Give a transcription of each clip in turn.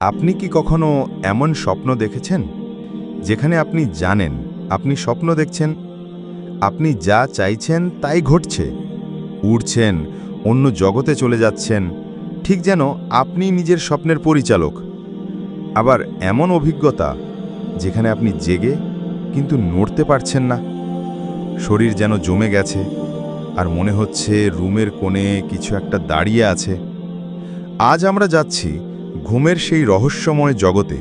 আপনি কি কখনো এমন স্বপ্ন দেখেছেন? যেখানে আপনি জানেন, আপনি স্বপ্ন দেখছেন, আপনি যা চাইছেন তাই ঘটছে। উড়ছেন, অন্য জগতে চলে যাচ্ছেন, ঠিক যেন আপনি নিজের স্বপ্নের পরিচালক। আবার এমন অভিজ্ঞতা, যেখানে আপনি জেগে, কিন্তু নড়তে পারছেন না। শরীর যেন জমে গেছে, আর মনে হচ্ছে রুমের কোণে কিছু একটা দাঁড়িয়ে আছে। আজ আমরা যাচ্ছি ঘুমের সেই রহস্যময় জগতে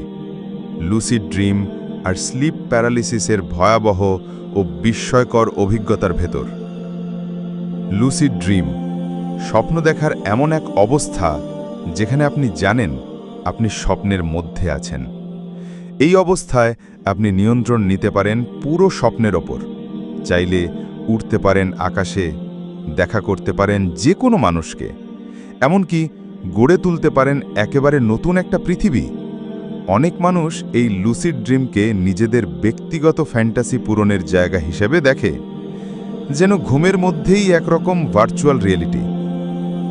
লুসিড ড্রিম আর স্লিপ প্যারালিসিসের ভয়াবহ ও বিস্ময়কর অভিজ্ঞতার ভেতর। লুসিড ড্রিম স্বপ্ন দেখার এমন এক অবস্থা যেখানে আপনি জানেন আপনি স্বপ্নের মধ্যে আছেন। এই অবস্থায় আপনি নিয়ন্ত্রণ নিতে পারেন পুরো স্বপ্নের ওপর। চাইলে উঠতে পারেন আকাশে, দেখা করতে পারেন যে কোনো মানুষকে। এমনকি গড়ে তুলতে পারেন একেবারে নতুন একটা পৃথিবী। অনেক মানুষ এই লুসিড ড্রিমকে নিজেদের ব্যক্তিগত ফ্যান্টাসি পূরণের জায়গা হিসেবে দেখে, যেন ঘুমের মধ্যেই একরকম ভার্চুয়াল রিয়েলিটি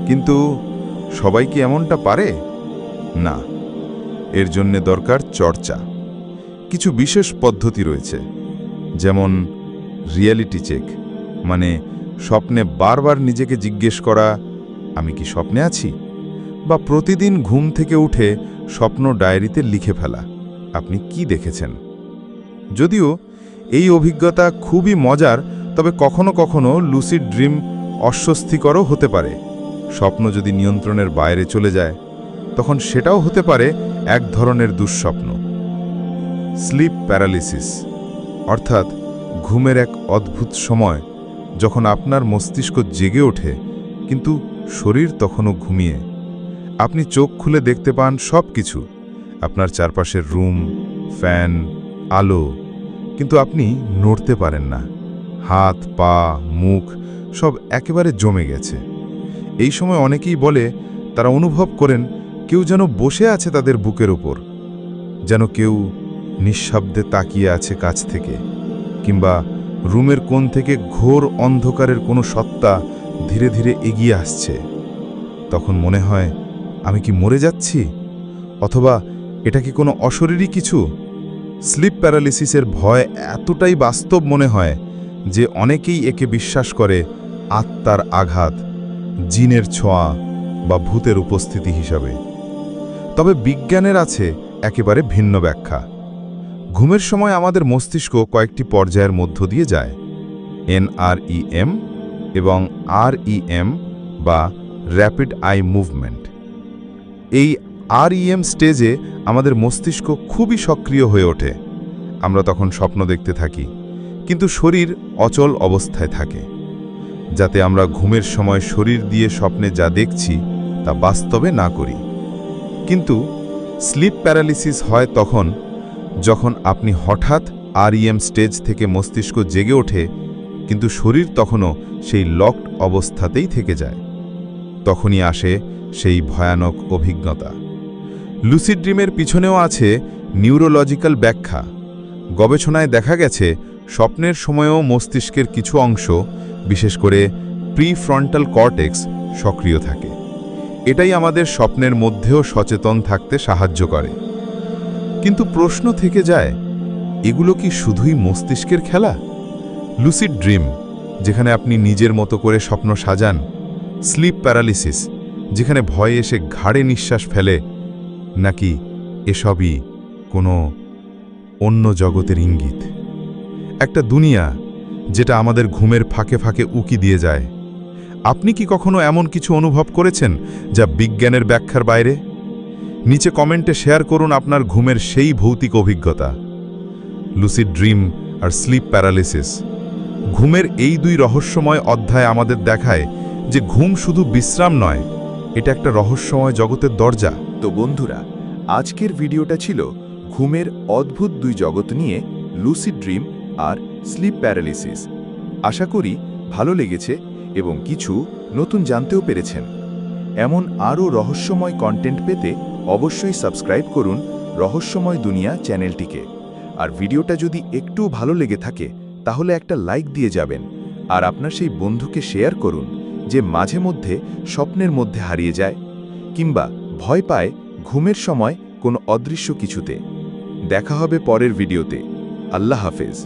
কিন্তু সবাই কি এমনটা পারে? না, এর জন্যে দরকার চর্চা। কিছু বিশেষ পদ্ধতি রয়েছে, যেমন রিয়েলিটি চেক মানে স্বপ্নে বারবার নিজেকে জিজ্ঞেস করা, আমি কি স্বপ্নে আছি? বা প্রতিদিন ঘুম থেকে উঠে স্বপ্ন ডায়েরিতে লিখে ফেলা। আপনি কি দেখেছেন? যদিও এই অভিজ্ঞতা খুবই মজার, তবে কখনো কখনো লুসিড ড্রিম অস্বস্তিকরও হতে পারে। স্বপ্ন যদি নিয়ন্ত্রণের বাইরে চলে যায়, তখন সেটাও হতে পারে এক ধরনের দুঃস্বপ্ন। স্লিপ প্যারালিসিস অর্থাৎ ঘুমের এক অদ্ভুত সময় যখন আপনার মস্তিষ্ক জেগে ওঠে, কিন্তু শরীর তখনও ঘুমিয়ে। আপনি চোখ খুলে দেখতে পান সব কিছু আপনার চারপাশের রুম, ফ্যান, আলো, কিন্তু আপনি নড়তে পারেন না। হাত, পা, মুখ, সব একেবারে জমে গেছে। এই সময় অনেকেই বলে, তারা অনুভব করেন, কেউ যেন বসে আছে তাদের বুকের ওপর। যেন কেউ নিঃশব্দে তাকিয়ে আছে কাছ থেকে, কিংবা রুমের কোণ থেকে ঘোর অন্ধকারের কোনো সত্তা ধীরে ধীরে এগিয়ে আসছে। তখন মনে হয় আমি কি মরে যাচ্ছি? অথবা এটা কি কোনো অশরীরী কিছু? স্লিপ প্যারালিসিসের ভয় এতটাই বাস্তব মনে হয় যে অনেকেই একে বিশ্বাস করে আত্মার আঘাত, জিনের ছোঁয়া বা ভূতের উপস্থিতি হিসাবে। তবে বিজ্ঞানের আছে একেবারে ভিন্ন ব্যাখ্যা। ঘুমের সময় আমাদের মস্তিষ্ক কয়েকটি পর্যায়ের মধ্য দিয়ে যায়। এনআরইএম এবং আরইএম বা র্যাপিড আই মুভমেন্ট। এই আরইএম স্টেজে আমাদের মস্তিষ্ক খুবই সক্রিয় হয়ে ওঠে। আমরা তখন স্বপ্ন দেখতে থাকি, কিন্তু শরীর অচল অবস্থায় থাকে। যাতে আমরা ঘুমের সময় শরীর দিয়ে স্বপ্নে যা দেখছি, তা বাস্তবে না করি। কিন্তু স্লিপ প্যারালিসিস হয় তখন, যখন আপনি হঠাৎ আরইএম স্টেজ থেকে মস্তিষ্ক জেগে ওঠে, কিন্তু শরীর তখনও সেই লকড অবস্থাতেই থেকে যায়। তখনই আসে সেই ভয়ানক অভিজ্ঞতা। লুসিড ড্রিমের পিছনেও আছে নিউরোলজিক্যাল ব্যাখ্যা। গবেষণায় দেখা গেছে, স্বপ্নের সময়েও মস্তিষ্কের কিছু অংশ, বিশেষ করে প্রিফ্রন্টাল কর্টেক্স, সক্রিয় থাকে। এটাই আমাদের স্বপ্নের মধ্যেও সচেতন থাকতে সাহায্য করে। কিন্তু প্রশ্ন থেকে যায়, এগুলো কি শুধুই মস্তিষ্কের খেলা? লুসিড ড্রিম, যেখানে আপনি নিজের মতো করে স্বপ্ন সাজান, স্লিপ প্যারালিসিস যেখানে ভয়ে এসে ঘাড়ে নিঃশ্বাস ফেলে, নাকি এসবই কোনো অন্য জগতের ইঙ্গিত? একটা দুনিয়া যেটা আমাদের ঘুমের ফাঁকে ফাঁকে উকি দিয়ে যায়। আপনি কি কখনো এমন কিছু অনুভব করেছেন যা বিজ্ঞানের ব্যাখ্যার বাইরে? নিচে কমেন্টে শেয়ার করুন আপনার ঘুমের সেই ভৌতিক অভিজ্ঞতা। লুসিড ড্রিম আর স্লিপ প্যারালিসিস ঘুমের এই দুই রহস্যময় অধ্যায় আমাদের দেখায় যে ঘুম শুধু বিশ্রাম নয় এটা একটা রহস্যময় জগতের দরজা। তো বন্ধুরা, আজকের ভিডিওটা ছিল ঘুমের অদ্ভুত দুই জগৎ নিয়ে লুসিড ড্রিম আর স্লিপ প্যারালিসিস আশা করি ভালো লেগেছে এবং কিছু নতুন জানতেও পেরেছেন। এমন আরও রহস্যময় কন্টেন্ট পেতে অবশ্যই সাবস্ক্রাইব করুন রহস্যময় দুনিয়া চ্যানেলটিকে। আর ভিডিওটা যদি একটু ভালো লেগে থাকে, তাহলে একটা লাইক দিয়ে যাবেন। আর আপনার সেই বন্ধুকে শেয়ার করুন। যে মাঝে মধ্যে স্বপ্নের মধ্যে হারিয়ে যায় কিংবা ভয় পায় ঘুমের সময় কোনো অদৃশ্য কিছুতে। দেখা হবে পরের ভিডিওতে। আল্লাহ হাফেজ।